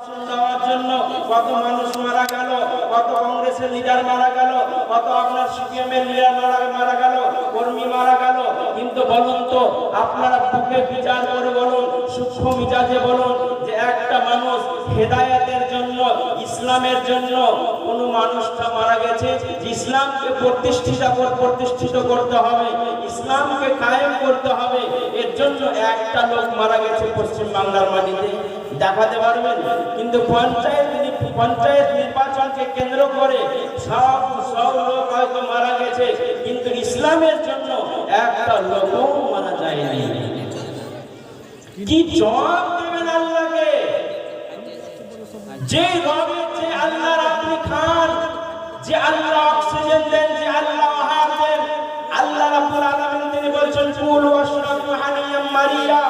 দেওয়ার জন্য কত মানুষ মারা গেল, কত কংগ্রেসের লিডার মারা গেল, কত আপনার সিপিএম এর লিডার মারা গেল, কর্মী মারা গেল। কিন্তু বলুন তো, আপনারা বুকে বিচার করে বলুন, সূক্ষ্ম মিজাজে বলুন যে একটা মানুষ হেদায়েতের ইসলামের জন্য কোন মানুষটা মারা গেছে, ইসলামকে প্রতিষ্ঠিত প্রতিষ্ঠিত করতে হবে, ইসলামকে কায়েম করতে হবে। এর জন্য একটা লোক মারা গেছে পশ্চিম বাংলার মাটিতে। দেখাতে পারবেন? কিন্তু পঞ্চায়েত পঞ্চায়েত নির্বাচনকে কেন্দ্র করে সব সব লোক হয়তো মারা গেছে, কিন্তু ইসলামের জন্য একটা লোকও মারা যায়নি। কি আল্লাহকে যে যে আল্লাহর আপনি খান, যে আল্লাহ অক্সিজেন দেন, যে আল্লাহ আহার দেন, আল্লাহ রাব্বুল আলামিন তিনি বলছেন, কুল ওয়াশরাবু হানিয়াম মারিয়া।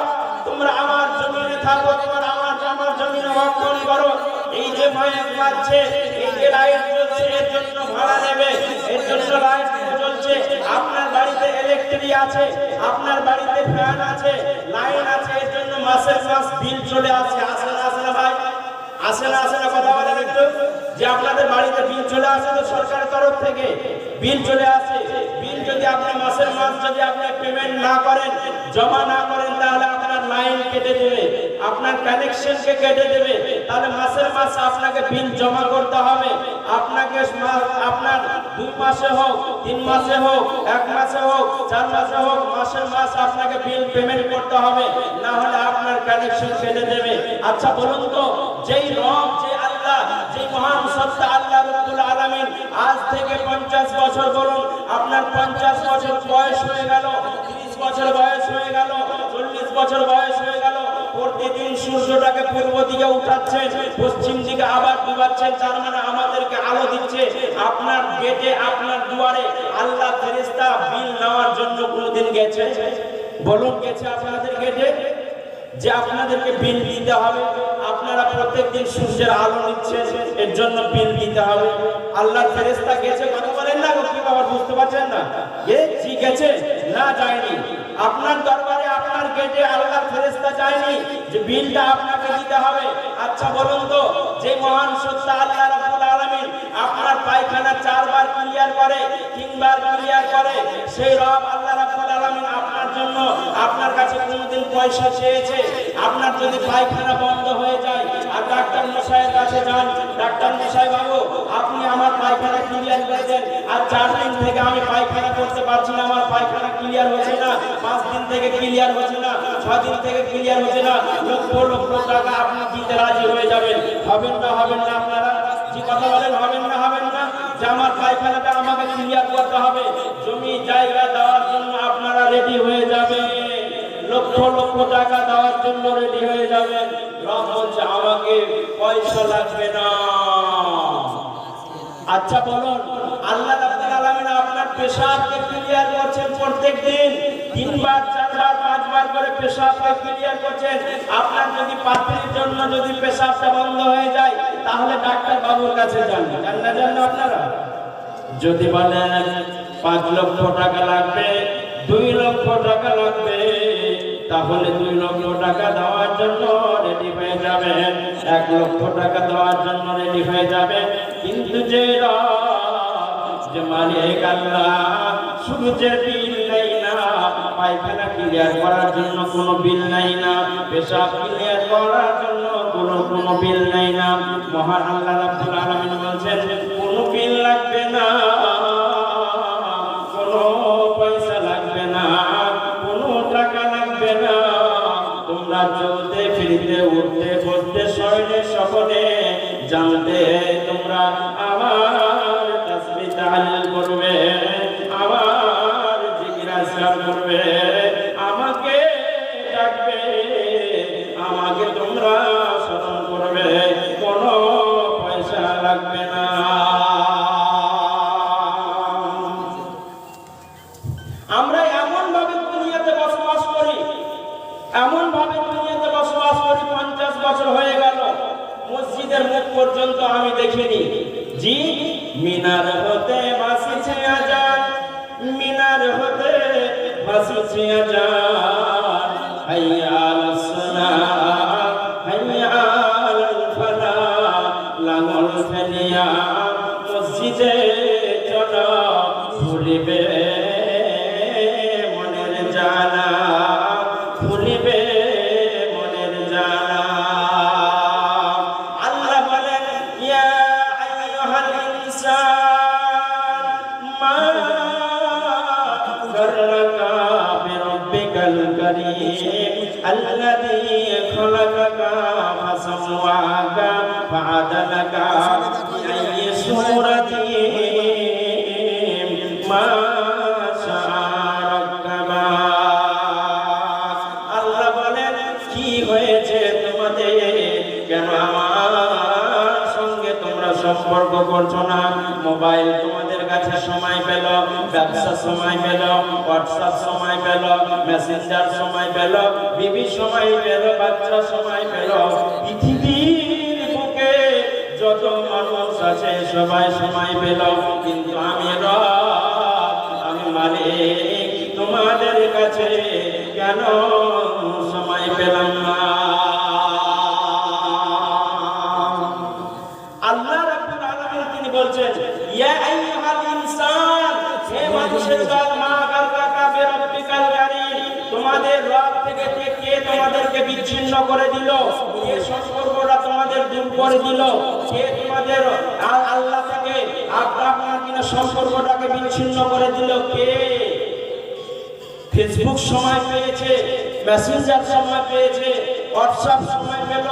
তোমরা আমার জমিনে থাকো, তোমরা আমার আমার জমিনে ভক্ষণ করো। এই যে মাইক বাজছে এই যে লাইট জ্বলছে, এর জন্য ভাড়া নেবে, এর জন্য লাইট জ্বলছে। আপনার বাড়িতে ইলেকট্রিক আছে, আপনার বাড়িতে ফ্যান আছে লাইন আছে, এর জন্য মাসের মাস বিল চলে আসে। আসে না, আসে ভাই। আসে না আসে একটু। যে আপনাদের বাড়িতে বিল চলে আসে তো সরকারের তরফ থেকে, বিল চলে আসে। বিল যদি আপনি মাসের মাস যদি আপনি পেমেন্ট না করেন, জমা না করেন, তাহলে আপনার লাইন কেটে দেবে। আপনার কানেকশনকে কেটে দেবে। তাহলে মাসের মাস আপনাকে বিল জমা করতে হবে। আপনাকে আপনার দুই মাসে হোক, তিন মাসে হোক, এক মাসে হোক, চার মাসে হোক, মাসের মাস আপনাকে বিল পেমেন্ট করতে হবে। না হলে আপনার কানেকশন কেটে দেবে। আচ্ছা বলুন তো, যেই রব যে আল্লাহ যে মহান সত্তা আল্লাহ রব্বুল আলামিন আজ থেকে পঞ্চাশ বছর বলুন, আপনার পঞ্চাশ বছর বয়স হয়ে গেল, তিরিশ বছর বয়স হয়ে গেল, চল্লিশ বছর বয়স হয়ে গেল প্রতিদিন সূর্যটাকে পূর্ব দিকে উঠাচ্ছেন পশ্চিম দিকে আবার ডুবাচ্ছেন তার মানে আমাদেরকে আলো দিচ্ছে। আপনার গেটে, আপনার দুয়ারে আল্লাহ ফেরেশতা বিল নেওয়ার জন্য কোনোদিন গেছে? বলুন, গেছে আপনাদের গেটে? যে আপনাদেরকে বিল দিতে হবে, আপনারা প্রত্যেকদিন সূর্যের আলো নিচ্ছেন, এর জন্য বিল দিতে হবে। আল্লাহ ফেরেশতা গেছে কথা বলেন না কি বাবা বুঝতে পারছেন না? গেছে, না যায়নি। আপনার দরবারে আপনার গেটে আল্লাহর ফেরেশতা চাইনি যে বিলটা আপনাকে দিতে হবে। আচ্ছা বলুন তো, যে মহান সত্তা আল্লাহ রাব্বুল আলামিন আপনার পায়খানা চারবার ক্লিয়ার করে, তিনবার ক্লিয়ার করে, সেই রব আল্লাহ জন্য আপনার কাছে কোনোদিন পয়সা চেয়েছে? আপনার যদি পায়খানা বন্ধ হয়ে যায়, আর ডাক্তার মশাইয়ের কাছে যান, ডাক্তার মশাই বাবু, আপনি আমার পায়খানা ক্লিয়ার করে দেন। আর চার দিন থেকে আমি পায়খানা করতে পারছি না, আমার পায়খানা ক্লিয়ার হচ্ছে না। পাঁচ দিন থেকে ক্লিয়ার হচ্ছে না ছ দিন থেকে ক্লিয়ার হচ্ছে না। লক্ষ লক্ষ টাকা আপনি দিতে রাজি হয়ে যাবেন। হবেন না হবেন না আপনারা। যে কথা বলেন? হবেন না হবেন না। যে আমার পায়খানাটা আমাকে ক্লিয়ার করতে হবে। জমি জায়গা দেওয়ার জন্য আপনারা রেডি হয়ে যাবে লক্ষ লক্ষ টাকা দেওয়ার জন্য রেডি হয়ে যাবে রব বলছে আমাকে পয়সা লাগবে না। আচ্ছা বলুন, আল্লাহ আপনার পেশাবকে ক্লিয়ার করছেন প্রত্যেকদিন। তিনবার, চারবার, পাঁচবার করে পেশাবকে ক্লিয়ার করছেন। আপনার যদি পাত্রীর জন্য যদি পেশাবটা বন্ধ হয়ে যায়, তাহলে ডাক্তার বাবুর কাছে যান যান না, যান আপনারা। যদি বলেন, পাঁচ লক্ষ টাকা লাগবে, দুই লক্ষ টাকা লাগবে, তাহলে দুই লক্ষ টাকা দেওয়ার জন্য রেডি হয়ে যাবেন এক লক্ষ টাকা দেওয়ার জন্য রেডি হয়ে যাবেন কিন্তু যে মালিক আল্লাহ, শুধু যে বিল নেই পায়খানা ক্লিয়ার করার জন্য কোনো বিল নাই না। পেশাব ক্লিয়ার করার জন্য কোনো কোনো বিল নাই না। মহান আল্লাহ রাব্বুল আলামিন বলছেন আমাকে الكريم الذي خلقك فسواك فعدلك بأي صورة ما شاء ركبك আল্লাহ বলেন কি হয়েছে তোমাদের কেন আমার সঙ্গে তোমরা সম্পর্ক করছো না মোবাইল তোমাদের কাছে সময় পেল ব্যবসা সময় পেল হোয়াটসঅ্যাপ সময় পেল মেসেঞ্জার সময় পেল, বিবি সময় পেল, বাচ্চা সময় পেল। পৃথিবীর বুকে যত মানুষ আছে, সবাই সময় পেল। কিন্তু আমি আমি মালিক, তোমাদের কাছে কেন সময় পেলাম না? তোমাদেরকে বিচ্ছিন্ন করে তোমাদের দূর করে কে তোমাদের বিচ্ছিন্ন করে কে? ফেসবুক সময় পেয়েছে, মেসেঞ্জার সময় পেয়েছে, হোয়াটসঅ্যাপ সময় পেল,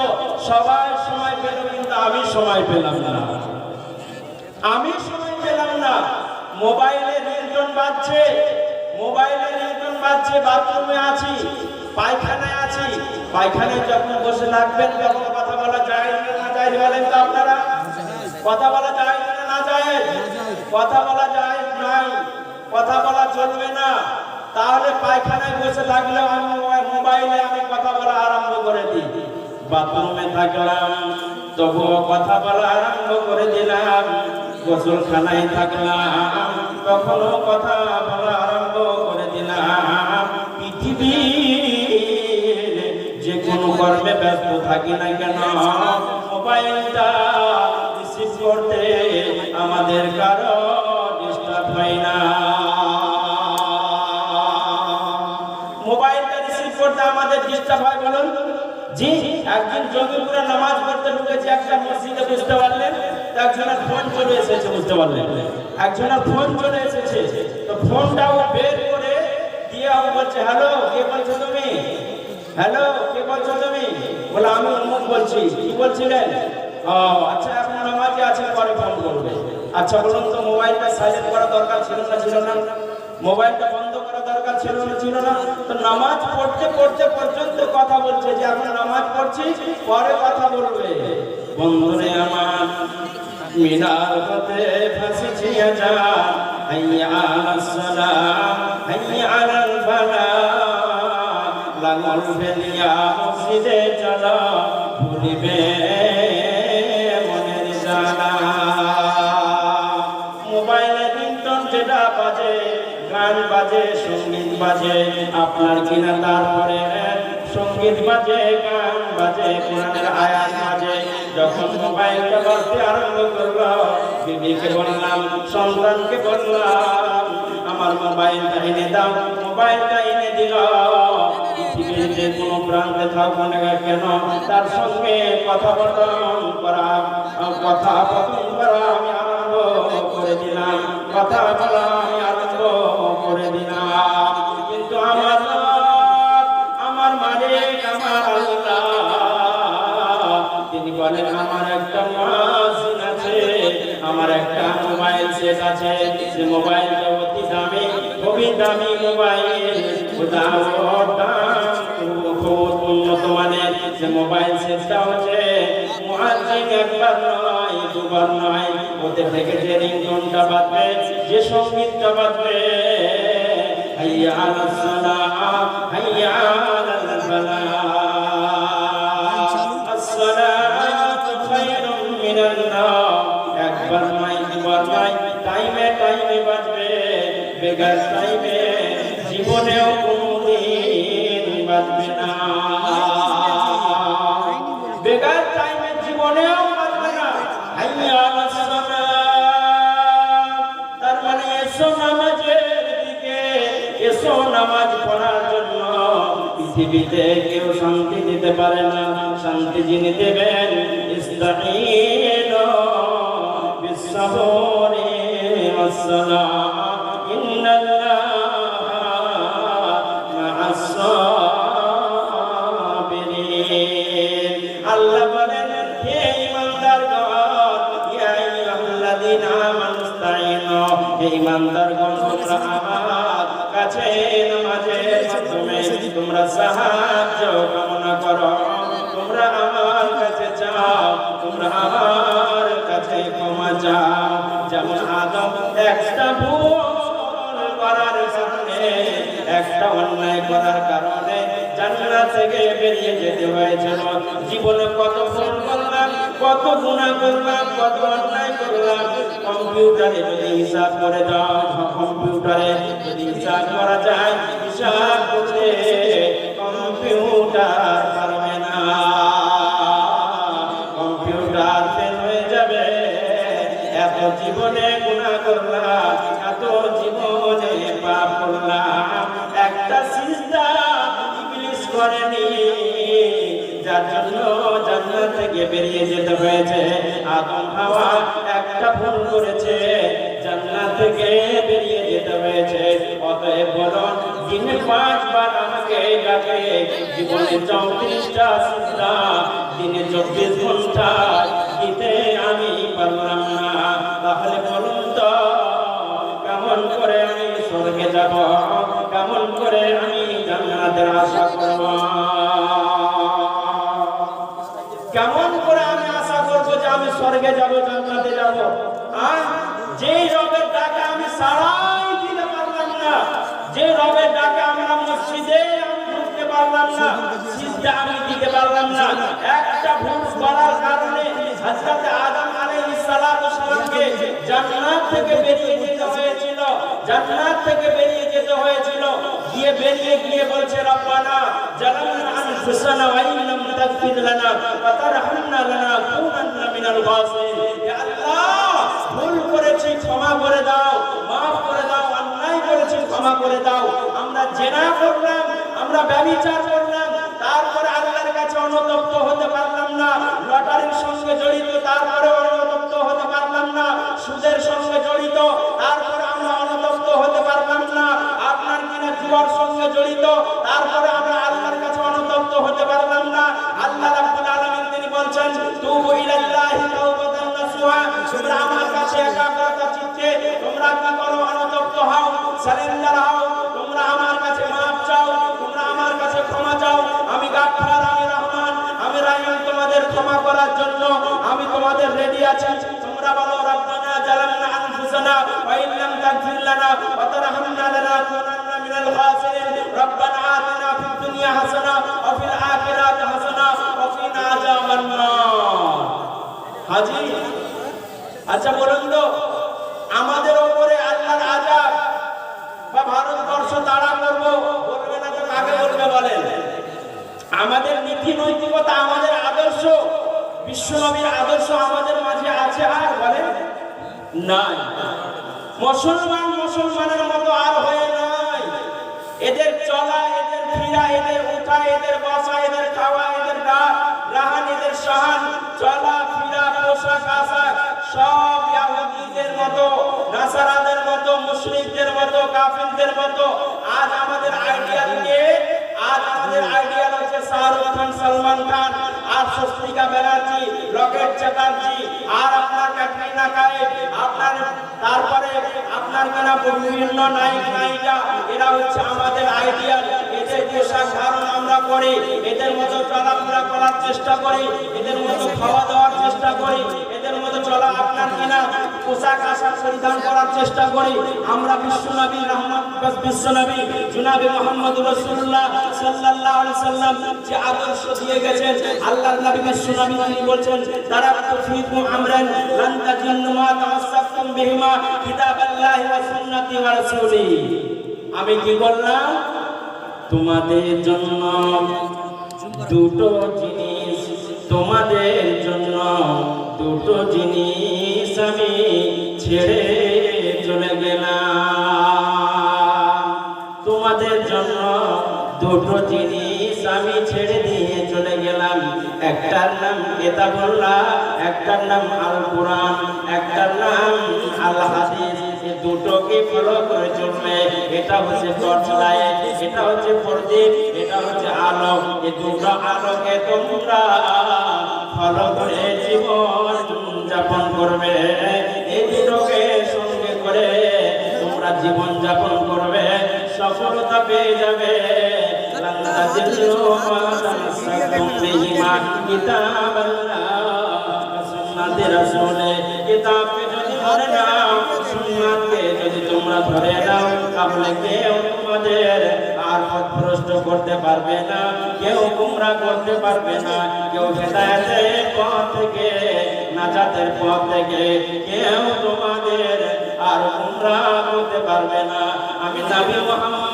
সবাই সময় পেল, কিন্তু আমি সময় পেলাম না। আমি সময় পেলাম না। মোবাইলে বাজছে, মোবাইলে রিংটোন বাজছে, বাথরুমে আছি, পায়খানায় আছি। পায়খানায় যখন বসে লাগবেন, তখন কথা বলা যায় না যায় বলেন তো আপনারা? কথা বলা যায় না যায়? কথা বলা যায় নাই। কথা বলা চলবে না। তাহলে পায়খানায় বসে থাকলে আমি মোবাইলে আমি কথা বলা আরম্ভ করে দিই। বাথরুমে থাকলাম, তবুও কথা বলা আরম্ভ করে দিলাম। গোসলখানায় থাকলাম তখনও কথা বলা আরম্ভ করে দিলাম। পৃথিবীর যে কোনো কর্মে ব্যস্ত থাকি না কেন, মোবাইলটা রিসিভ করতে আমাদের কারও ডিস্টার্ব হয় না। মোবাইলটা রিসিভ করতে আমাদের ডিস্টার্ব হয়, বলুন। জি, একদিন জঙ্গিপুরে নামাজ পড়তে ঢুকেছে একটা মসজিদে, বুঝতে পারলেন? একজনের ফোন চলে এসেছে, বুঝতে পারলেন? একজনের ফোন চলে এসেছে। তো ফোনটাও বের করে দিয়ে ও বলছে, হ্যালো, কে বলছো তুমি? হ্যালো, কে বলছো তুমি? বলে, আমি অমুক বলছি। কি বলছিলেন? ও আচ্ছা এখন নামাজে আছে, পরে ফোন করবে। আচ্ছা বলুন তো, মোবাইলটা সাইলেন্ট করা দরকার ছিল না ছিল না? মোবাইলটা বন্ধ করা দরকার ছিল না ছিল না? তো নামাজ পড়তে পড়তে পর্যন্ত কথা বলছে যে, এখন নামাজ পড়ছি, পরে কথা বলবে। বন্ধুরে আমার মিনার হতে ফাঁসিছি যা হাইয়া আলাস সালাম হাইয়া আলাল ফালাহ লাঙল ফেলিয়া মসজিদে চলো ভুলিবে মনের জানা। মোবাইলে রিংটন যেটা বাজে, গান বাজে, সংগীত বাজে, আপনার কিনা তারপরে সংগীত বাজে, গান বাজে, কোরআনের আয়াত বাজে। যখন মোবাইলটা বাজতে আরম্ভ করল, বিবিকে বললাম, সন্তানকে বললাম, আমার মোবাইলটা এনে দাও, মোবাইলটা এনে দিল। পৃথিবীর যে কোনো প্রান্তে থাকুক না তার সঙ্গে কথা বর্তন করা কথা আমি আরম্ভ করে দিলাম, কথা বলা মোবাইল যে অতি দামি, খুবই দামি মোবাইল। ওটা ওটা উন্নত মানের যে মোবাইল সেটটা হচ্ছে মুয়াজ্জিন একবার নয়, দুবার নয়। ওতে থেকে যে রিংটোনটা বাজবে, যে সঙ্গীতটা বাজবে, হাইয়া আলাস সালাহ হাইয়া আলাল ফালাহ নয়। টাইমে টাইমে বাজবে, বেগার টাইমে জীবনেও কোনদিন বাজবে না। বেগার টাইমে জীবনেও বাজবে না। হাইয়া তার মানে এসো নামাজের দিকে, এসো নামাজ পড়ার জন্য। পৃথিবীতে কেউ শান্তি দিতে পারে না। শান্তি যিনি দেবেন والسلام إن الله مع الصابرين الله بلن يا إمام درجات يا أيها الذين آمنوا استعينوا يا إمام درجات একটা ভুল করার কারণে, একটা অন্যায় করার কারণে জান্নাত থেকে বেরিয়ে যেতে হয়েছিল জীবনে কত ভুল করলাম, কত গুনাহ করলাম, কত অন্যায় করলাম। কম্পিউটারে যদি হিসাব করে দাও কম্পিউটারে যদি হিসাব করা যায়, হিসাব করতে কম্পিউটার থেকে বেরিয়ে যেতে হয়েছে। আদম হাওয়া একটা ভুল করেছে। জান্নাত থেকে বেরিয়ে যেতে হয়েছে। অতএব বলো, দিনে পাঁচবার আমাকে ডাকে, জীবনে চৌত্রিশটা সিজদা দিনে চব্বিশ ঘণ্টা দিতে আমি পারলাম না। তাহলে বলুন তো, কেমন করে আমি স্বর্গে যাব? কেমন করে আমি জান্নাতের আশা করব? স্বর্গে যাব, জান্নাতে যাব। আর যে রবের ডাকে আমি সারাই দিতে পারলাম না, যে রবের ডাকে আমরা মসজিদে আমি ঢুকতে পারলাম না, সিজদা আমি দিতে পারলাম না। একটা ভুল করার কারণে হযরত আদম আলাইহিস সালাতু সালামকে জান্নাত থেকে বেরিয়ে যেতে হয়েছিল, জান্নাত থেকে বেরিয়ে যেতে হয়েছিল। গিয়ে বেরিয়ে গিয়ে বলছে, রব্বানা জালামনা আনফুসানা ওয়া ইন লাম তাগফির লানা ওয়া মিনাল আল্লাহ ভুল করেছি, ক্ষমা করে দাও, মাফ করে দাও, অন্যায় করেছি, ক্ষমা করে দাও। আমরা জেনা করলাম, আমরা তারপরে আল্লাহর কাছে অনুতপ্ত হতে পারলাম না। লটারির সঙ্গে জড়িত, তারপরে অনুতপ্ত হতে পারলাম না। সুদের সঙ্গে জড়িত, তারপরে আমরা অনুতপ্ত হতে পারলাম না। আপনার কিনা জুয়ার সঙ্গে জড়িত, তারপরে আমরা আল্লাহর কাছে অনুতপ্ত হতে পারলাম না। আল্লাহ তোমরা আমার কাছে ক্ষমা চাও। আমি গাফফার, আমি আমি রাহিম তোমাদের ক্ষমা করার জন্য আমি তোমাদের রেডি আছি। তোমরা বলো, রব্বানা জালামনা আনফুসানা ওয়া ইন লাম তাগফির লানা ওয়া তারহামনা লানাকুনান্না আচ্ছা বলুন তো, আমাদের উপরে আল্লাহর আযাব বা ভারতবর্ষ তাড়া করব, বলবে না তো কাকে বলবে বলেন? আমাদের নীতি নৈতিকতা আমাদের আদর্শ, বিশ্বনবীর আদর্শ আমাদের মাঝে আছে আর বলেন? নাই। মুসলমান মুসলমানের মতো আর হয়ে নাই। এদের চলা, এদের ফিরা, এদের উঠা, এদের বসা, এদের খাওয়া, এদের রাহান, এদের সাহান চলা ফিরা পোশাক আশাক সব ইয়াহুদীদের মতো, নাসারাদের মতো, মুশরিকদের মতো, কাফিরদের মতো, আজ আমাদের আইডিয়াল কে? আজ আমাদের আইডিয়াল হচ্ছে শাহরুখ খান, সালমান খান, আর স্বস্তিকা ব্যানার্জি, রকেট চ্যাটার্জি, আর আপনার ক্যাটরিনা কাইফ আপনার তারপরে আপনার কেনা বিভিন্ন নায়ক, নায়িকা, এরা হচ্ছে আমাদের আইডিয়াল। পোশাক ধারণ আমরা করি, এদের মতো চলাফেরা করার চেষ্টা করি, এদের মতো খাওয়া দাওয়ার চেষ্টা করি, এদের মতো চলা আপনার কিনা পোশাক আশাক পরিধান করার চেষ্টা করি। আমরা বিশ্বনবী রহমত বিশ্বনবী জুনাবি মোহাম্মদ রসুল্লাহ আলাইহি সাল্লাম যে আদর্শ দিয়ে গেছেন, আল্লাহর নবী বিশ্বনবী তিনি বলছেন তারা বিহিমা ওয়া ওয়া রাসূলি। আমি কি করলাম তোমাদের জন্য দুটো জিনিস, তোমাদের জন্য দুটো জিনিস আমি ছেড়ে চলে গেলাম। তোমাদের জন্য দুটো জিনিস আমি ছেড়ে দিয়ে চলে গেলাম। একটার নাম কেতাবুল্লাহ, একটার নাম আল কোরআন একটার নাম আল হাদিস দুটোকে ফলো করে চলবে এটা হচ্ছে টর্চলাইট এটা হচ্ছে প্রদীপ এটা হচ্ছে আলো এই দুটো আলোকে তোমরা ফলো করে জীবন যাপন করবে। এই দুটোকে সঙ্গে করে তোমরা জীবন যাপন করবে। সফলতা পেয়ে যাবে। কিতাব আল্লাহ, সুন্নাতে রাসূলে। যদি ধরে না তোমরা ধরে নাও, তাহলে কেউ তোমাদের আর পথভ্রষ্ট করতে পারবে না। কেউ তোমরা করতে পারবে না। কেউ হেদায়েতের পথ থেকে, নাজাতের পথ থেকে। কেউ তোমাদের আর তোমরা করতে পারবে না। আমি নবী মুহাম্মদ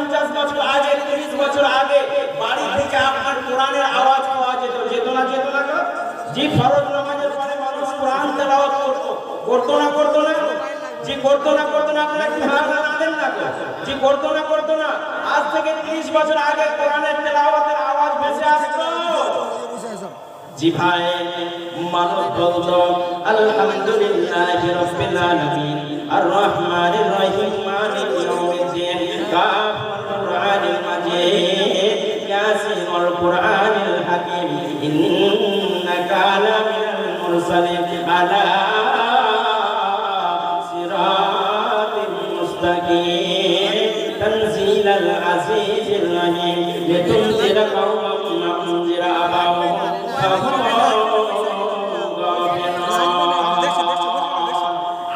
পঞ্চাশ বছর আগে, তিরিশ বছর আগে বাড়ি থেকে আপনার কোরআনের আওয়াজ পাওয়া যেত যেত না যেত না? জি, ফরজ নামাজের পরে মানুষ কোরআন তেলাওয়াত করতো করতো না করতো না জি, করতো না করতো না, আপনারা কি হার না না? জি, করতো না করতো না আজ থেকে তিরিশ বছর আগে কোরআনের তেলাওয়াতের আওয়াজ ভেসে আসতো জি ভাই মানুষ বলতো আলহামদুলিল্লাহি রাব্বিল আলামিন, আর রহমানির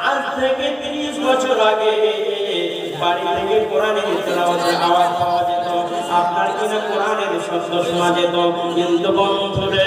আজ থেকে তিরিশ বছর আগে বাড়ি থেকে কোরআনের যেত। আপনার কিনা কোরআনের শব্দ শোনা যেত। কিন্তু বন্ধুরে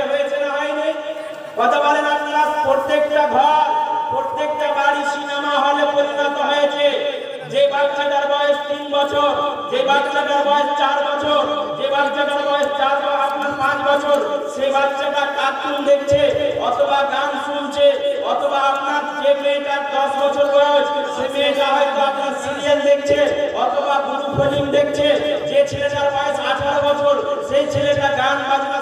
কথা বলেন আপনারা, প্রত্যেকটা ঘর, প্রত্যেকটা বাড়ি সিনেমা হলে পরিণত হয়েছে। যে বাচ্চাটার বয়স তিন বছর, যে বাচ্চাটার বয়স চার বছর, যে বাচ্চাটার বয়স চার আপনার পাঁচ বছর, সে বাচ্চাটা কার্টুন দেখছে, অথবা গান শুনছে, অথবা আপনার যে মেয়েটার দশ বছর বয়স, সে মেয়েটা হয়তো আপনার সিরিয়াল দেখছে, অথবা গুরু ফিল্ম দেখছে, যে ছেলেটার বয়স আঠারো বছর, সেই ছেলেটা গান বাজনা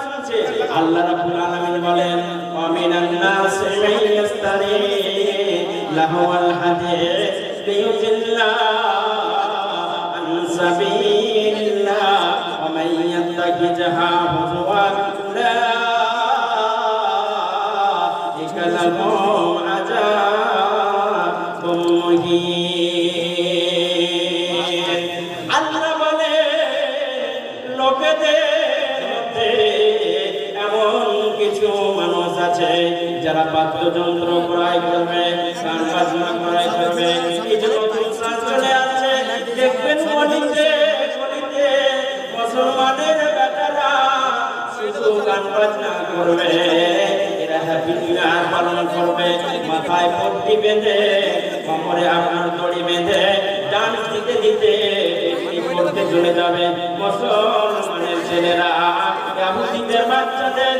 আল্লাহ রাব্বুল আলামিন বলেন আমিনান নাস মাইয়াস্তারি লাহওয়াল হাদিস লিয়ুজিল্লা আন সাবিলিল্লাহ ওয়া ইয়াত্তাখিযহা হুজুওয়ান উলাইকা লাহুম কিছু মানুষ আছে যারা বাদ্যযন্ত্র ক্রয় করবে, গান বাজনা ক্রয় করবে, এই করবে মাথায় বেঁধে দড়ি বেঁধে ডান্স চলে যাবে ছেলেরা। বাচ্চাদের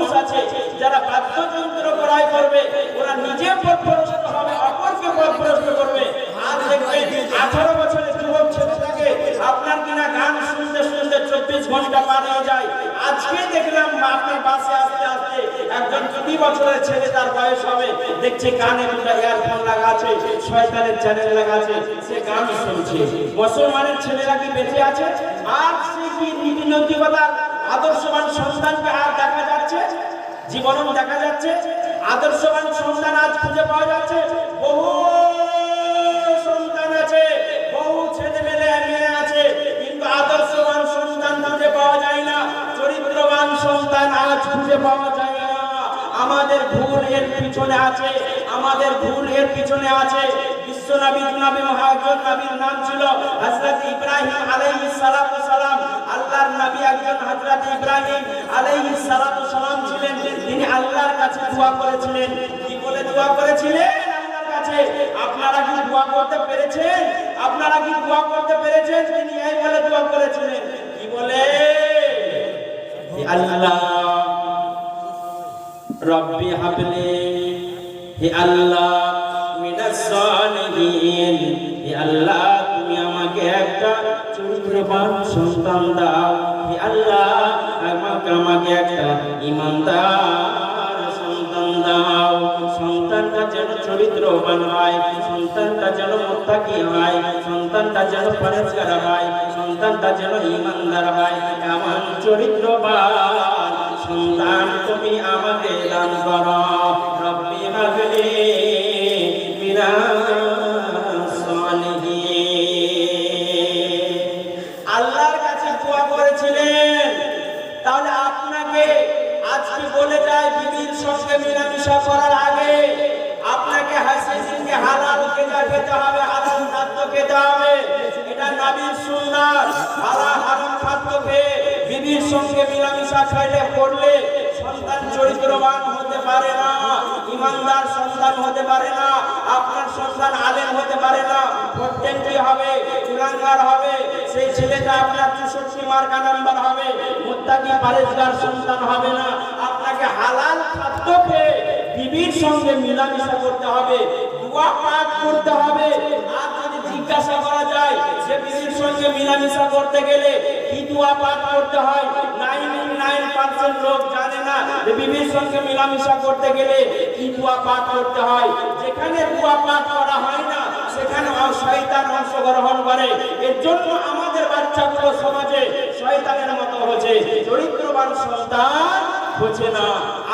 আছে, যারা বাদ্যযন্ত্র ক্রয় করবে, ওরা নিজে পথভ্রষ্ট হবে, অপরকে পথভ্রষ্ট করবে। আর দেখবেন, আঠারো বছরের যুবক ছেলেটাকে আপনার কিনা গান শুনতে শুনতে চব্বিশ ঘণ্টা পার হয়ে যায়। আজকে দেখলাম আপনার বাসে আসতে আসতে একজন কুড়ি বছরের ছেলে তার বয়স হবে। দেখছে কানে দুটা ইয়ারফোন লাগা আছে, শয়তানের চ্যানেল লাগা আছে, সে গান শুনছে। মুসলমানের ছেলেরা কি বেঁচে আছে? আর সে কি নীতি নৈতিকতার আদর্শবান সন্তানকে আর দেখা যাচ্ছে, জীবনও দেখা যাচ্ছে, আদর্শবান সন্তান আজ খুঁজে পাওয়া যাচ্ছে। বহু সন্তান আছে, বহু ছেলে মেলে মেয়ে আছে, কিন্তু আদর্শবান সন্তান খুঁজে পাওয়া যায় না, চরিত্রবান সন্তান আজ খুঁজে পাওয়া যায় না। আমাদের ভুল এর পিছনে আছে, আমাদের ভুল এর পিছনে আছে। বিশ্ব নবী জনাবে মহাজন নবীর নাম ছিল হজরত ইব্রাহিম আলাইহিস সালাম। আল্লাহর নবী একজন হযরত ইব্রাহিম আলাইহিস সালাতু সালাম ছিলেন। তিনি আল্লাহর কাছে দোয়া করেছিলেন। কি বলে দোয়া করেছিলেন? আল্লাহর কাছে। আপনারা কি দোয়া করতে পেরেছেন? আপনারা কি দোয়া করতে পেরেছেন? তিনি এই বলে দোয়া করেছিলেন। কি বলে? হে আল্লাহ, রব্বি হাবলি, হে আল্লাহ, মিনাস সালিহিন, হে আল্লাহ, তুমি আমাকে একটা চরিত্রবান সন্তান দাও হে আল্লাহ আমাকে আমাকে একটা ইমানদার সন্তান দাও। সন্তানটা যেন চরিত্রবান হয়, সন্তানটা যেন মুত্তাকি হয়, সন্তানটা যেন পরেজগার হয়, সন্তানটা যেন ইমানদার হয়। এমন চরিত্রবান সন্তান তুমি আমাকে দান করো। রব্বি হাবলি মিলামিশা করার আগে আপনাকে হাসিনকে হালাল খেতে খেতে হবে, হালাল খাদ্য খেতে হবে। এটা নবীর সুন্নাত। হালাল হারাম খাদ্য খেয়ে বিবির সঙ্গে মিলামিশা পড়লে সন্তান চরিত্রবান হতে পারে না, ইমানদার সন্তান হতে পারে না, আপনার সন্তান আলেম হতে পারে না। প্রত্যেকটি হবে? চুলাঙ্গার হবে। সেই ছেলেটা আপনার চৌষট্টি মার্কা নাম্বার হবে। মুত্তাকি পারেজগার সন্তান হবে না। আপনাকে হালাল খাদ্য খেয়ে বিবির সঙ্গে মিলামিশা করতে হবে, দোয়া পাঠ করতে হবে। আর যদি জিজ্ঞাসা করা যায়, যে বিবির সঙ্গে মিলামিশা করতে গেলে কি দোয়া পাঠ করতে হয়? নাইন পার্সেন্ট লোক জানে না যে বিবির সঙ্গে মিলামিশা করতে গেলে কি দোয়া পাঠ করতে হয়। যেখানে দোয়া পাঠ করা হয় না সেখানে শয়তান অংশগ্রহণ করে। এর জন্য আমাদের বাচ্চাগুলো সমাজে শয়তানের মতো হচ্ছে চরিত্রবান সন্তান হচ্ছে না।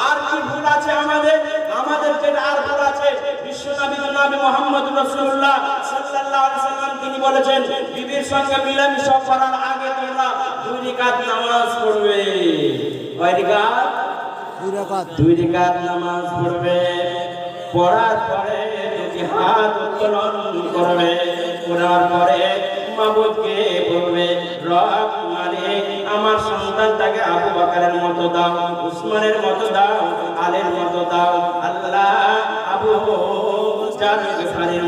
আর কি ভুল আছে আমাদের? আমাদের যেটা আর ভুল আছে বিশ্বনবী নবী মোহাম্মদ রাসূলুল্লাহ সাল্লাল্লাহু আলাইহি সাল্লাম তিনি বলেছেন বিবির সঙ্গে মিলামিশা করার আগে তোমরা দুই রাকাত নামাজ পড়বে। কয় রাকাত? দুই রাকাত। দুই রেখাত নামাজ পড়বে। পড়ার পরে দুটি হাত উত্তোলন করবে। পড়ার পরে মাবুদকে বলবে রব আমার সন্তানটাকে আবু বাকারের মতো দাও, উসমানের মতো দাও, আলের মতো দাও। আল্লাহ, আবু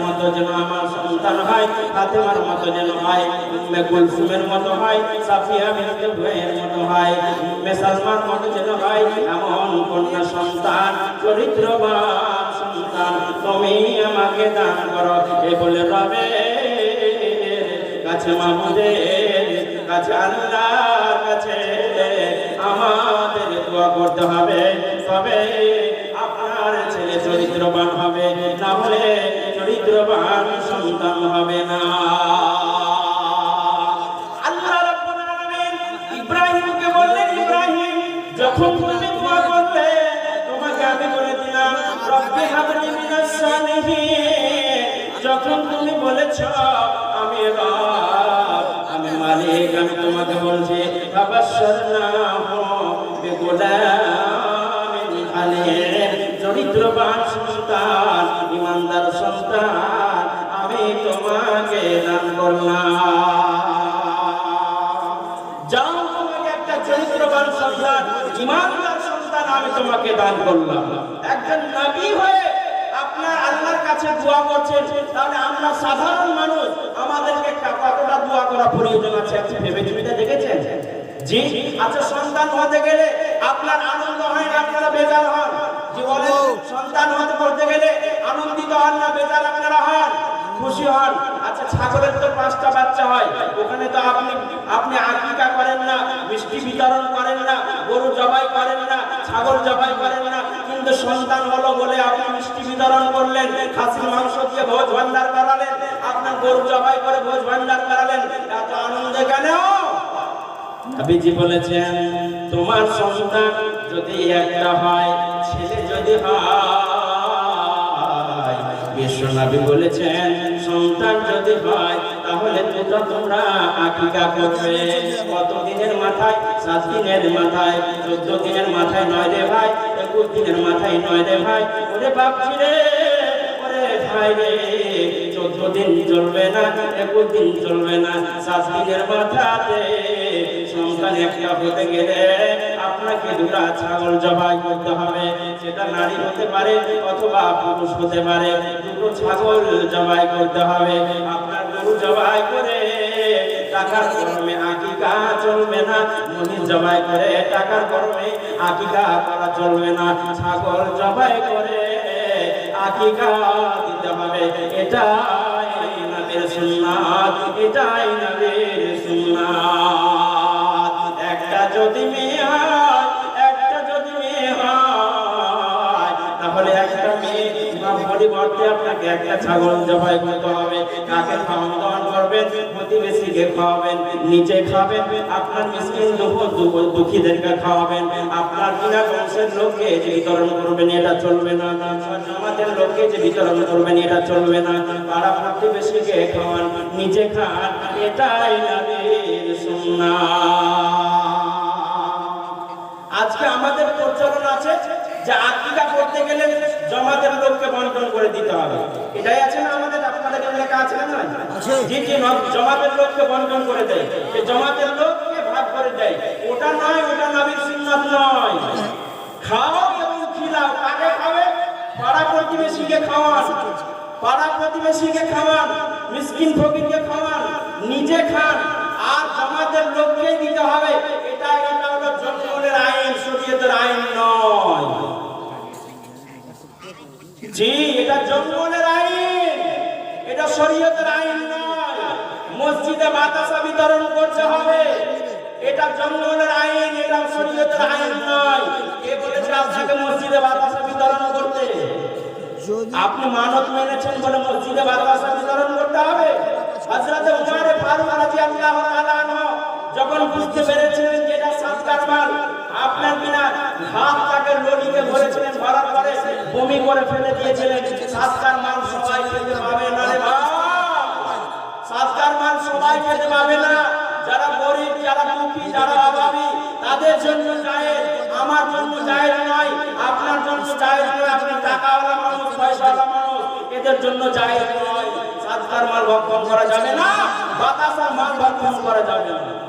মতো যেন আমার সন্তান হয় মতো যেন হয় মতো হয় হয় মতো যেন চরিত্রবান সন্তান, তুমি আমাকে দান করো। এ বলে রবে কাছে মামুদের, কাছে আল্লাহর কাছে আমাদের দোয়া করতে হবে। তবে আপনার ছেলে চরিত্রবান হবে, না হলে চরিত্রবান সন্তান হবে না। যখন তুমি আমি বলে দিলাম যখন তুমি বলেছ আমি মালিক, আমি তোমাকে বলছি চরিত্রবান সন্তান ইমানদার সন্তান আমি তোমাকে দান করলাম। যাও তোমাকে একটা চরিত্রবান সন্তান ইমানদার সন্তান আমি তোমাকে দান করলাম। একজন নবী হয়ে আপনার আল্লাহর কাছে দোয়া করছেন, তাহলে আমরা সাধারণ মানুষ আমাদেরকে কতটা দোয়া করা প্রয়োজন আছে আপনি ভেবে চিন্তে দেখেছেন? জি? আচ্ছা সন্তান হতে গেলে আপনার আনন্দ হয় না আপনারা বেজার হন? সন্তান হতে করতে গেলে আনন্দিত হন না বেজার আপনারা হন? খুশি হন? আচ্ছা ছাগলের তো পাঁচটা বাচ্চা হয় ওখানে তো আপনি আপনি আকিকা করেন না মিষ্টি বিতরণ করেন না গরু জবাই করেন না ছাগল জবাই করেন না কিন্তু সন্তান হলো বলে আপনি মিষ্টি বিতরণ করলেন, খাসির মাংস দিয়ে ভোজ ভান্ডার করালেন আপনার গরু জবাই করে ভোজ ভান্ডার করালেন এত আনন্দ কেন? নবীজি বলেছেন, তোমার সন্তান যদি একটা হয়, ছেলে যদি হয় বিশ্ব নবী বলেছেন, সন্তান যদি হয়, তাহলে দুটো তোমরা আকিকা করবে কত দিনের মাথায়? সাত দিনের মাথায়। চোদ্দ দিনের মাথায় নয় রে ভাই, একুশ দিনের মাথায় নয় রে ভাই। ওরে বাপজি রে, ওরে ভাই রে, চোদ্দ দিন চলবে না, একুশ দিন চলবে না, সাত দিনের মাথাতে সন্তান একটা হতে গেলে আপনাকে দুটা ছাগল জবাই করতে হবে। সেটা নারী হতে পারে অথবা পুরুষ হতে পারে। দুটো ছাগল জবাই করতে হবে। আপনার গরু জবাই করে টাকার কর্মে আকিকা চলবে না। মহিষ জবাই করে টাকার কর্মে আকিকা করা চলবে না। ছাগল জবাই করে আকিকা দিতে হবে। সুন্নাত, এটাই সুন্নাত। একটা যদি মেয়ে পরিবর্তে আপনাকে একটা ছাগল জবাই করতে হবে, কাকে খাওয়ান দাওয়ান করবেন, প্রতিবেশীকে খাওয়াবেন নিজে খাবেন, আপনার মিসকিন দুঃখ- দুঃখীদেরকে খাওয়াবেন, আপনার বিনা বংশের লোককে যে বিতরণ করবেন, এটা চলবে না আমাদের লোককে যে বিতরণ করবেন, এটা চলবে না, পাড়া প্রতিবেশীকে খাওয়ান নিজে খান, এটাই নবীর সুন্নাহ আজকে আমাদের প্রচলন আছে যে আকিকা করতে গেলে জমাতের লোককে বন্টন করে দিতে হবে। এটাই আছে না আমাদের আপনাদের এলাকা আছে না জি জি জমাতের লোককে বন্টন করে দেয় যে জমাতের লোককে ভাগ করে দেয় ওটা নয় ওটা নবীর সুন্নাত নয়। খাও এবং খিলাও কাকে খাবে? পাড়া প্রতিবেশীকে খাওয়ান। পাড়া প্রতিবেশীকে খাওয়ান মিসকিন ফকিরকে খাওয়ান নিজে খান। আর জমাতের লোককেই দিতে হবে। এটা এটা হলো জনগণের আইন শরীয়তের আইন নয়। জি এটা জনগণের আইন। এটা শরীয়তের আইন নয়। মসজিদে বাতাসা বিতরণ করতে হবে। এটা জনগণের আইন এটা শরীয়তের আইন নয়। কে বলেছে আপনাকে মসজিদে বাতাসা বিতরণ করতে? আপনি মানত মেনেছেন বলে মসজিদে বাতাসা বিতরণ করতে হবে? হযরতে উমর ফারুক রাদিয়াল্লাহু তাআলা যখন বুঝতে পেরেছিলেন যে এটা সৎকার মাল আপনার বিনা হাত তাকে লড়িতে ভরেছিলেন, ভরার পরে বমি করে ফেলে দিয়েছিলেন। সৎকার মাল সবাই খেতে না রে ভাই মাল সবাই খেতে পাবে না। যারা গরিব, যারা তাদের জন্য জায়েজ। আমার জন্য জায়েজ নয়, আপনার জন্য জায়েজ নয়। আপনি টাকাওয়ালা মানুষ, পয়সাওয়ালা মানুষ, এদের জন্য জায়েজ নয়। সৎকার মাল ভক্ষণ করা যাবে না, বাতাসার মাল ভক্ষণ করা যাবে না।